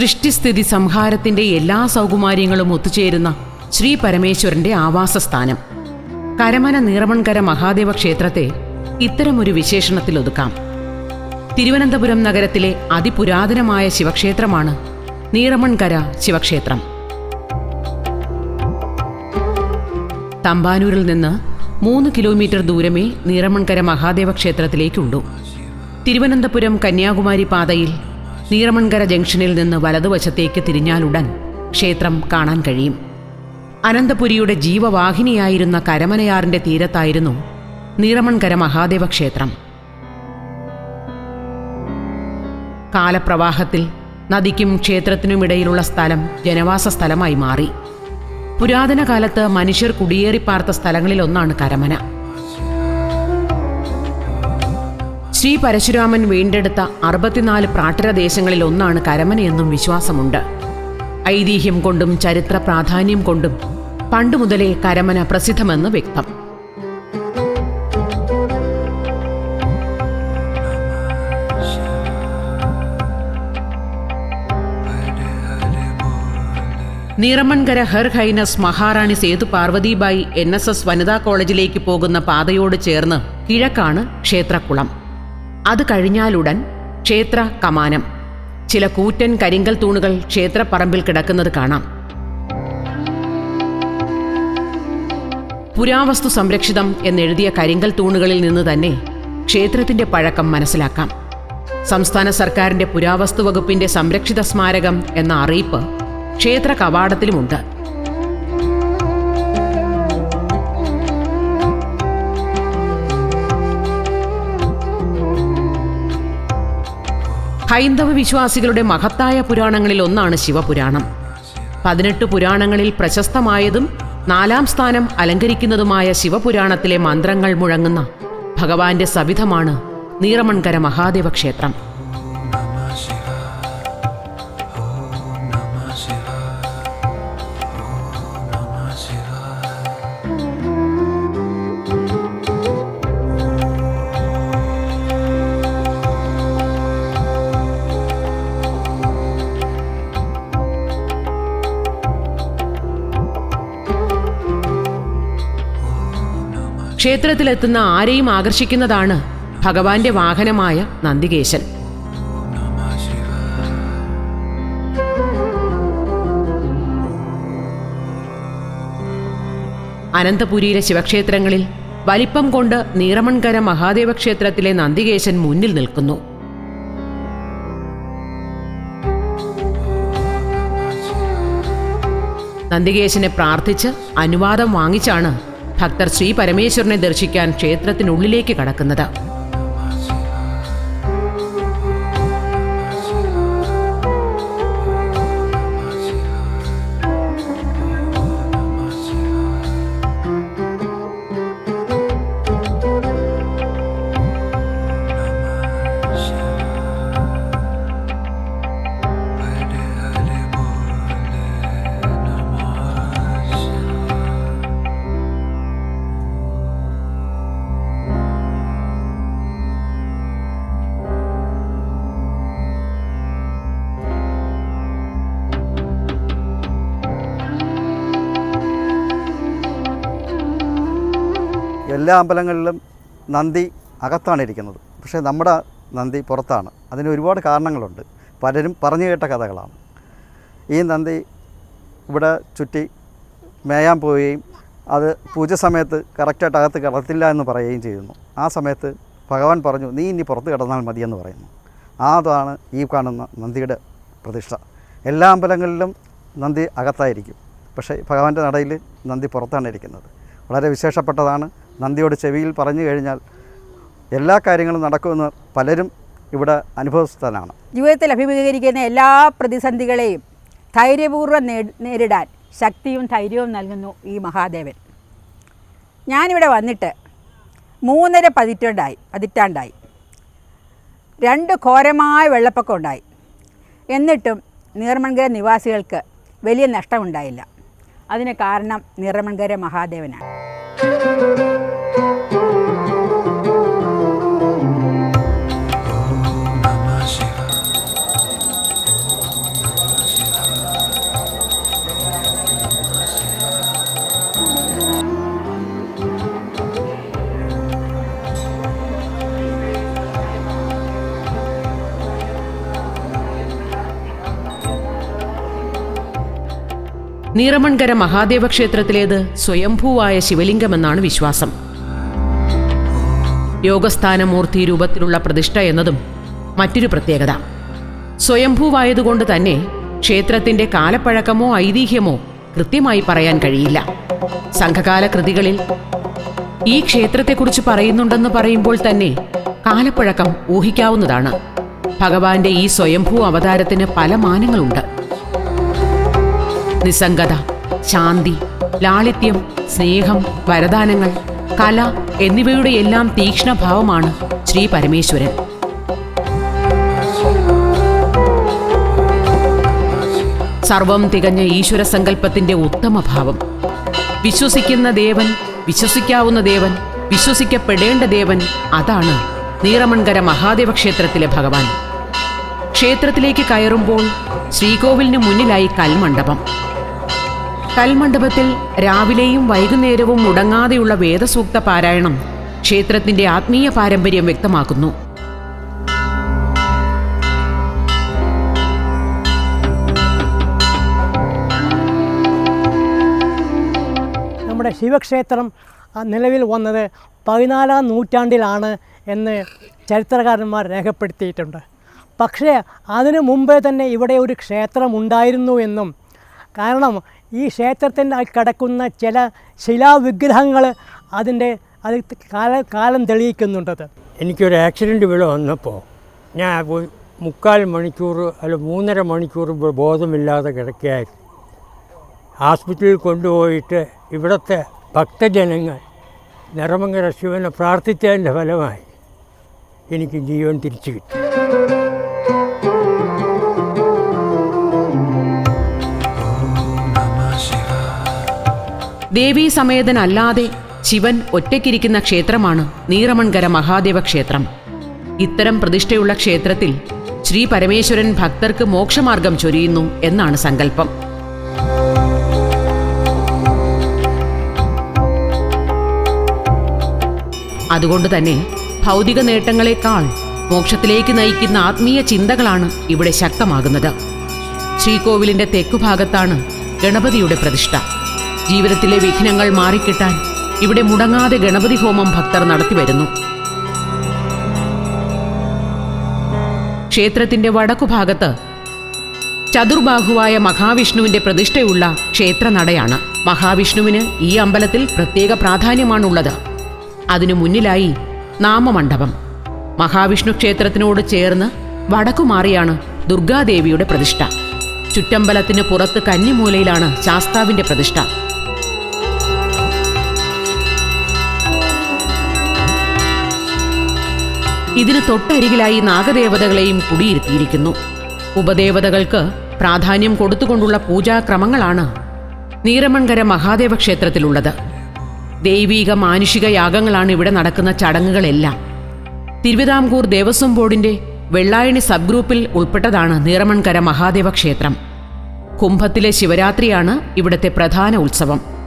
സൃഷ്ടിസ്ഥിതി സംഹാരത്തിന്റെ എല്ലാ സൗകുമാര്യങ്ങളും ഒത്തുചേരുന്ന ശ്രീ പരമേശ്വരന്റെ ആവാസസ്ഥാനം. കരമന നീറമൺകര മഹാദേവ ക്ഷേത്രത്തെ ഇത്തരമൊരു വിശേഷണത്തിൽ ഒതുക്കാം. തിരുവനന്തപുരം നഗരത്തിലെ അതിപുരാതനമായ ശിവക്ഷേത്രമാണ് നീറമൺകര ശിവക്ഷേത്രം. തമ്പാനൂരിൽ നിന്ന് മൂന്ന് കിലോമീറ്റർ ദൂരമേ നീറമൺകര മഹാദേവ ക്ഷേത്രത്തിലേക്കുള്ളൂ. തിരുവനന്തപുരം കന്യാകുമാരി പാതയിൽ നീറമൺകര ജംഗ്ഷനിൽ നിന്ന് വലതുവശത്തേക്ക് തിരിഞ്ഞാലുടൻ ക്ഷേത്രം കാണാൻ കഴിയും. അനന്തപുരിയുടെ ജീവവാഹിനിയായിരുന്ന കരമനയാറിന്റെ തീരത്തായിരുന്നു നീറമൺകര മഹാദേവ ക്ഷേത്രം കാലപ്രവാഹത്തിൽ നദിക്കും ക്ഷേത്രത്തിനുമിടയിലുള്ള സ്ഥലം ജനവാസ സ്ഥലമായി മാറി. പുരാതന കാലത്ത് മനുഷ്യർ കുടിയേറിപ്പാർത്ത സ്ഥലങ്ങളിലൊന്നാണ് കരമന. ശ്രീ പരശുരാമൻ വീണ്ടെടുത്ത അറുപത്തിനാല് പ്രാട്ടരദേശങ്ങളിൽ ഒന്നാണ് കരമന എന്നും വിശ്വാസമുണ്ട്. ഐതിഹ്യം കൊണ്ടും ചരിത്ര പ്രാധാന്യം കൊണ്ടും പണ്ടുമുതലേ കരമന പ്രസിദ്ധമെന്ന് വ്യക്തം. Neeramankara her highness Maharani Sethu Parvathibai N S S വനിതാ കോളേജിലേക്ക് പോകുന്ന പാതയോട് ചേർന്ന് കിഴക്കാണ് ക്ഷേത്രക്കുളം. അത് കഴിഞ്ഞാലുടൻ ക്ഷേത്ര കമാനം ചില കൂറ്റൻ കരിങ്കൽ തൂണുകൾ ക്ഷേത്രപ്പറമ്പിൽ കിടക്കുന്നത് കാണാം. പുരാവസ്തു സംരക്ഷിതം എന്നെഴുതിയ കരിങ്കൽ തൂണുകളിൽ നിന്ന് തന്നെ ക്ഷേത്രത്തിന്റെ പഴക്കം മനസ്സിലാക്കാം. സംസ്ഥാന സർക്കാരിന്റെ പുരാവസ്തു വകുപ്പിന്റെ സംരക്ഷിത സ്മാരകം എന്ന അറിയിപ്പ് ക്ഷേത്ര കവാടത്തിലുമുണ്ട്. ഹൈന്ദവ വിശ്വാസികളുടെ മഹത്തായ പുരാണങ്ങളിൽ ഒന്നാണ് ശിവപുരാണം. പതിനെട്ട് പുരാണങ്ങളിൽ പ്രശസ്തമായതും നാലാം സ്ഥാനം അലങ്കരിക്കുന്നതുമായ ശിവപുരാണത്തിലെ മന്ത്രങ്ങൾ മുഴങ്ങുന്ന ഭഗവാന്റെ സവിധമാണ് നീറമൺകര മഹാദേവ ക്ഷേത്രം. ക്ഷേത്രത്തിലെത്തുന്ന ആരെയും ആകർഷിക്കുന്നതാണ് ഭഗവാന്റെ വാഹനമായ നന്ദികേശൻ. അനന്തപുരിയിലെ ശിവക്ഷേത്രങ്ങളിൽ വലിപ്പം കൊണ്ട് നീറമൺകര മഹാദേവ ക്ഷേത്രത്തിലെ നന്ദികേശൻ മുന്നിൽ നിൽക്കുന്നു. നന്ദികേശനെ പ്രാർത്ഥിച്ച് അനുവാദം വാങ്ങിച്ചാണ് ഭക്തർ ശ്രീ പരമേശ്വരനെ ദർശിക്കാൻ ക്ഷേത്രത്തിനുള്ളിലേക്ക് കടക്കുന്നത് എല്ലാ അമ്പലങ്ങളിലും നന്ദി അകത്താണ് ഇരിക്കുന്നത്. പക്ഷേ നമ്മുടെ നന്ദി പുറത്താണ്. അതിന് ഒരുപാട് കാരണങ്ങളുണ്ട്. പലരും പറഞ്ഞു കേട്ട കഥകളാണ്. ഈ നന്ദി ഇവിടെ ചുറ്റി മേയാൻ പോവുകയും അത് പൂജ സമയത്ത് കറക്റ്റായിട്ട് അകത്ത് കിടത്തില്ല എന്ന് പറയുകയും ചെയ്യുന്നു. ആ സമയത്ത് ഭഗവാൻ പറഞ്ഞു നീ ഇനി പുറത്ത് കിടന്നാൽ മതിയെന്ന് പറയുന്നു. അതാണ് ഈ കാണുന്ന നന്ദിയുടെ പ്രതിഷ്ഠ. എല്ലാ അമ്പലങ്ങളിലും നന്ദി അകത്തായിരിക്കും. പക്ഷേ ഭഗവാന്റെ നടയിൽ നന്ദി പുറത്താണ് ഇരിക്കുന്നത്. വളരെ വിശേഷപ്പെട്ടതാണ് നന്ദിയോട് ചെവിയിൽ പറഞ്ഞു കഴിഞ്ഞാൽ എല്ലാ കാര്യങ്ങളും നടക്കുമെന്ന് പലരും ഇവിടെ അനുഭവസ്ഥനാണ്. ജീവിതത്തിൽ അഭിമുഖീകരിക്കുന്ന എല്ലാ പ്രതിസന്ധികളെയും ധൈര്യപൂർവം നേരിടാൻ ശക്തിയും ധൈര്യവും നൽകുന്നു ഈ മഹാദേവൻ. ഞാനിവിടെ വന്നിട്ട് മൂന്നര പതിറ്റാണ്ടായി പതിറ്റാണ്ടായി. രണ്ട് ഘോരമായ വെള്ളപ്പൊക്കം ഉണ്ടായി. എന്നിട്ടും നീർമൺകര നിവാസികൾക്ക് വലിയ നഷ്ടമുണ്ടായില്ല. അതിന് കാരണം നീർമൺകര മഹാദേവനാണ്. നീറമൺകര മഹാദേവ ക്ഷേത്രത്തിലേത് സ്വയംഭൂവായ ശിവലിംഗമെന്നാണ് വിശ്വാസം. യോഗസ്ഥാനമൂർത്തി രൂപത്തിലുള്ള പ്രതിഷ്ഠ എന്നതും മറ്റൊരു പ്രത്യേകത. സ്വയംഭൂവായതുകൊണ്ട് തന്നെ ക്ഷേത്രത്തിന്റെ കാലപ്പഴക്കമോ ഐതിഹ്യമോ കൃത്യമായി പറയാൻ കഴിയില്ല. സംഘകാല കൃതികളിൽ ഈ ക്ഷേത്രത്തെക്കുറിച്ച് പറയുന്നുണ്ടെന്ന് പറയുമ്പോൾ തന്നെ കാലപ്പഴക്കം ഊഹിക്കാവുന്നതാണ്. ഭഗവാന്റെ ഈ സ്വയംഭൂ അവതാരത്തിന് പല മാനങ്ങളുണ്ട്. നിസ്സംഗത ശാന്തി ലാളിത്യം സ്നേഹം വരദാനങ്ങൾ കല എന്നിവയുടെ എല്ലാം തീക്ഷ്ണഭാവമാണ് ശ്രീ പരമേശ്വരൻ. സർവം തികഞ്ഞ ഈശ്വര സങ്കല്പത്തിന്റെ ഉത്തമ ഭാവം വിശ്വസിക്കുന്ന ദേവൻ വിശ്വസിക്കാവുന്ന ദേവൻ വിശ്വസിക്കപ്പെടേണ്ട ദേവൻ അതാണ് നീറമൺകര മഹാദേവ ക്ഷേത്രത്തിലെ ഭഗവാൻ. ക്ഷേത്രത്തിലേക്ക് കയറുമ്പോൾ ശ്രീകോവിലിന് മുന്നിലായി കൽമണ്ഡപം. കൽമണ്ഡപത്തിൽ രാവിലെയും വൈകുന്നേരവും മുടങ്ങാതെയുള്ള വേദസൂക്ത പാരായണം ക്ഷേത്രത്തിന്റെ ആത്മീയ പാരമ്പര്യം വ്യക്തമാക്കുന്നു. നമ്മുടെ ശിവക്ഷേത്രം നിലവിൽ വന്നത് പതിനാലാം നൂറ്റാണ്ടിലാണ് എന്ന് ചരിത്രകാരന്മാർ രേഖപ്പെടുത്തിയിട്ടുണ്ട്. പക്ഷേ അതിനു മുമ്പേ തന്നെ ഇവിടെ ഒരു ക്ഷേത്രം ഉണ്ടായിരുന്നു എന്നും കാരണം ഈ ക്ഷേത്രത്തിന്റെ കിടക്കുന്ന ചില ശിലാവിഗ്രഹങ്ങൾ അതിന്റെ അത് കാല കാലം തെളിയിക്കുന്നുണ്ടത്. എനിക്കൊരു ആക്സിഡന്റ് ഇവിടെ വന്നപ്പോൾ ഞാൻ മുക്കാൽ മണിക്കൂർ അല്ല മൂന്നര മണിക്കൂർ ബോധമില്ലാതെ കിടക്കുകയായിരുന്നു. ഹോസ്പിറ്റലിൽ കൊണ്ടുപോയിട്ട് ഇവിടുത്തെ ഭക്തജനങ്ങൾ നിറമങ്കര ശിവനെ പ്രാർത്ഥിച്ചതിന്റെ ഫലമായി എനിക്ക് ജീവൻ തിരിച്ചു കിട്ടി. ദേവീ സമേതനല്ലാതെ ശിവൻ ഒറ്റയ്ക്കിരിക്കുന്ന ക്ഷേത്രമാണ് നീറമൺകര മഹാദേവ ക്ഷേത്രം. ഇത്തരം പ്രതിഷ്ഠയുള്ള ക്ഷേത്രത്തിൽ ശ്രീ പരമേശ്വരൻ ഭക്തർക്ക് മോക്ഷമാർഗം ചൊരിയുന്നു എന്നാണ് സങ്കല്പം. അതുകൊണ്ട് തന്നെ ഭൗതിക നേട്ടങ്ങളെക്കാൾ മോക്ഷത്തിലേക്ക് നയിക്കുന്ന ആത്മീയ ചിന്തകളാണ് ഇവിടെ ശക്തമാകുന്നത്. ശ്രീകോവിലിന്റെ തെക്കുഭാഗത്താണ് ഗണപതിയുടെ പ്രതിഷ്ഠ. ജീവിതത്തിലെ വിഘ്നങ്ങൾ മാറിക്കിട്ടാൻ ഇവിടെ മുടങ്ങാതെ ഗണപതി ഹോമം ഭക്തർ നടത്തിവരുന്നു ക്ഷേത്രത്തിന്റെ വടക്കുഭാഗത്ത് ചതുർബാഹുവായ മഹാവിഷ്ണുവിന്റെ പ്രതിഷ്ഠയുള്ള ക്ഷേത്രനടയാണ്. മഹാവിഷ്ണുവിന് ഈ അമ്പലത്തിൽ പ്രത്യേക പ്രാധാന്യമാണുള്ളത്. അതിനു മുന്നിലായി നാമമണ്ഡപം. മഹാവിഷ്ണു ക്ഷേത്രത്തിനോട് ചേർന്ന് വടക്കുമാറിയാണ് ദുർഗാദേവിയുടെ പ്രതിഷ്ഠ. ചുറ്റമ്പലത്തിന് പുറത്ത് കന്നിമൂലയിലാണ് ശാസ്താവിന്റെ പ്രതിഷ്ഠ. ഇതിന് തൊട്ടരികിലായി നാഗദേവതകളെയും കുടിയിരുത്തിയിരിക്കുന്നു. ഉപദേവതകൾക്ക് പ്രാധാന്യം കൊടുത്തുകൊണ്ടുള്ള പൂജാക്രമങ്ങളാണ് നീരമൺകര മഹാദേവ ക്ഷേത്രത്തിലുള്ളത് ദൈവീക മാനുഷിക യാഗങ്ങളാണ് ഇവിടെ നടക്കുന്ന ചടങ്ങുകളെല്ലാം. തിരുവിതാംകൂർ ദേവസ്വം ബോർഡിന്റെ വെള്ളായണി സബ് ഗ്രൂപ്പിൽ ഉൾപ്പെട്ടതാണ് നീറമൺകര മഹാദേവ ക്ഷേത്രം കുംഭത്തിലെ ശിവരാത്രിയാണ് ഇവിടുത്തെ പ്രധാന ഉത്സവം.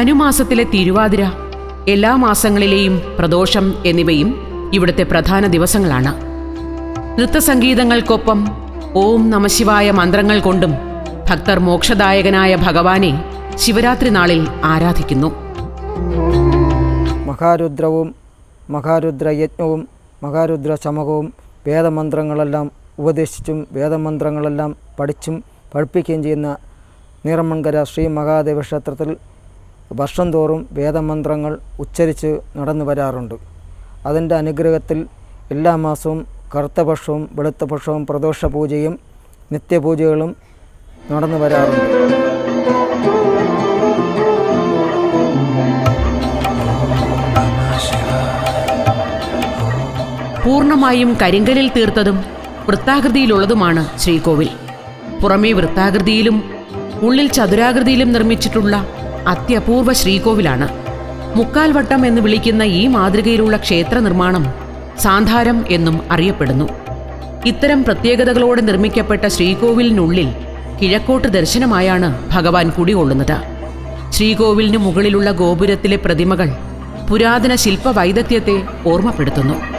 ധനുമാസത്തിലെ തിരുവാതിര എല്ലാ മാസങ്ങളിലെയും പ്രദോഷം എന്നിവയും ഇവിടുത്തെ പ്രധാന ദിവസങ്ങളാണ്. നൃത്തസംഗീതങ്ങൾക്കൊപ്പം ഓം നമശിവായ മന്ത്രങ്ങൾ കൊണ്ടും ഭക്തർ മോക്ഷദായകനായ ഭഗവാനെ ശിവരാത്രി നാളിൽ ആരാധിക്കുന്നു. മഹാരുദ്രവും മഹാരുദ്രയജ്ഞവും മഹാരുദ്ര ശമകവും വേദമന്ത്രങ്ങളെല്ലാം ഉപദേശിച്ചും വേദമന്ത്രങ്ങളെല്ലാം പഠിച്ചും പഠിപ്പിക്കുകയും ചെയ്യുന്ന നീറമൺകര ശ്രീ മഹാദേവ ക്ഷേത്രത്തിൽ വർഷം തോറും വേദമന്ത്രങ്ങൾ ഉച്ചരിച്ച് നടന്നു വരാറുണ്ട്. അതിന്റെ അനുഗ്രഹത്തിൽ എല്ലാ മാസവും കറുത്ത പക്ഷവും വെളുത്ത പക്ഷവും പ്രദോഷ പൂജയും നിത്യപൂജകളും നടന്നു വരാറുണ്ട്. പൂർണമായും കരിങ്കലിൽ തീർത്തതും വൃത്താകൃതിയിലുള്ളതുമാണ് ശ്രീകോവിൽ. പുറമേ വൃത്താകൃതിയിലും ഉള്ളിൽ ചതുരാകൃതിയിലും നിർമ്മിച്ചിട്ടുള്ള അത്യപൂർവ ശ്രീകോവിലാണ്. മുക്കാൽവട്ടം എന്ന് വിളിക്കുന്ന ഈ മാതൃകയിലുള്ള ക്ഷേത്ര നിർമ്മാണം സാന്ധാരം എന്നും അറിയപ്പെടുന്നു. ഇത്തരം പ്രത്യേകതകളോടെ നിർമ്മിക്കപ്പെട്ട ശ്രീകോവിലിനുള്ളിൽ കിഴക്കോട്ട് ദർശനമായാണ് ഭഗവാൻ കുടികൊള്ളുന്നത് ശ്രീകോവിലിന് മുകളിലുള്ള ഗോപുരത്തിലെ പ്രതിമകൾ പുരാതന ശില്പ വൈദഗ്ധ്യത്തെ ഓർമ്മപ്പെടുത്തുന്നു.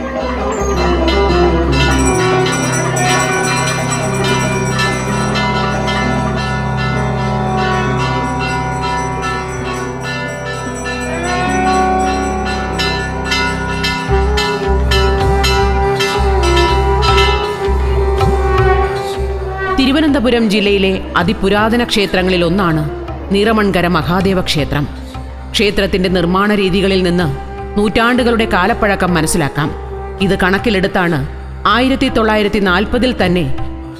തിരുവനന്തപുരം ജില്ലയിലെ അതിപുരാതന ക്ഷേത്രങ്ങളിൽ ഒന്നാണ് നിറമൺകര മഹാദേവ ക്ഷേത്രം. ക്ഷേത്രത്തിന്റെ നിർമ്മാണ രീതികളിൽ നിന്ന് നൂറ്റാണ്ടുകളുടെ കാലപ്പഴക്കം മനസ്സിലാക്കാം. ഇത് കണക്കിലെടുത്താണ് ആയിരത്തി തൊള്ളായിരത്തി നാൽപ്പതിൽ തന്നെ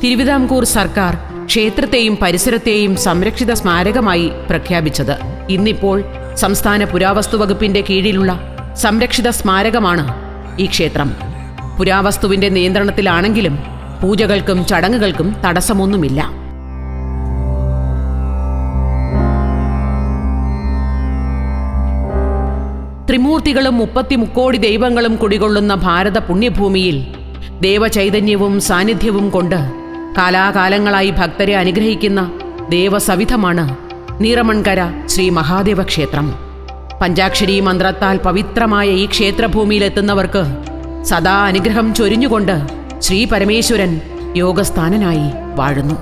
തിരുവിതാംകൂർ സർക്കാർ ക്ഷേത്രത്തെയും പരിസരത്തെയും സംരക്ഷിത സ്മാരകമായി പ്രഖ്യാപിച്ചത്. ഇന്നിപ്പോൾ സംസ്ഥാന പുരാവസ്തു വകുപ്പിന്റെ കീഴിലുള്ള സംരക്ഷിത സ്മാരകമാണ് ഈ ക്ഷേത്രം. പുരാവസ്തുവിന്റെ നിയന്ത്രണത്തിലാണെങ്കിലും പൂജകൾക്കും ചടങ്ങുകൾക്കും തടസ്സമൊന്നുമില്ല. ത്രിമൂർത്തികളും മുപ്പത്തി മുക്കോടി ദൈവങ്ങളും കുടികൊള്ളുന്ന ഭാരത പുണ്യഭൂമിയിൽ ദേവചൈതന്യവും സാന്നിധ്യവും കൊണ്ട് കാലാകാലങ്ങളായി ഭക്തരെ അനുഗ്രഹിക്കുന്ന ദേവസവിധമാണ് നീറമൺകര ശ്രീ മഹാദേവ ക്ഷേത്രം പഞ്ചാക്ഷരി മന്ത്രത്താൽ പവിത്രമായ ഈ ക്ഷേത്രഭൂമിയിലെത്തുന്നവർക്ക് സദാ അനുഗ്രഹം ചൊരിഞ്ഞുകൊണ്ട് ശ്രീ പരമേശ്വരൻ യോഗസ്ഥാനനായി വാഴുന്നു.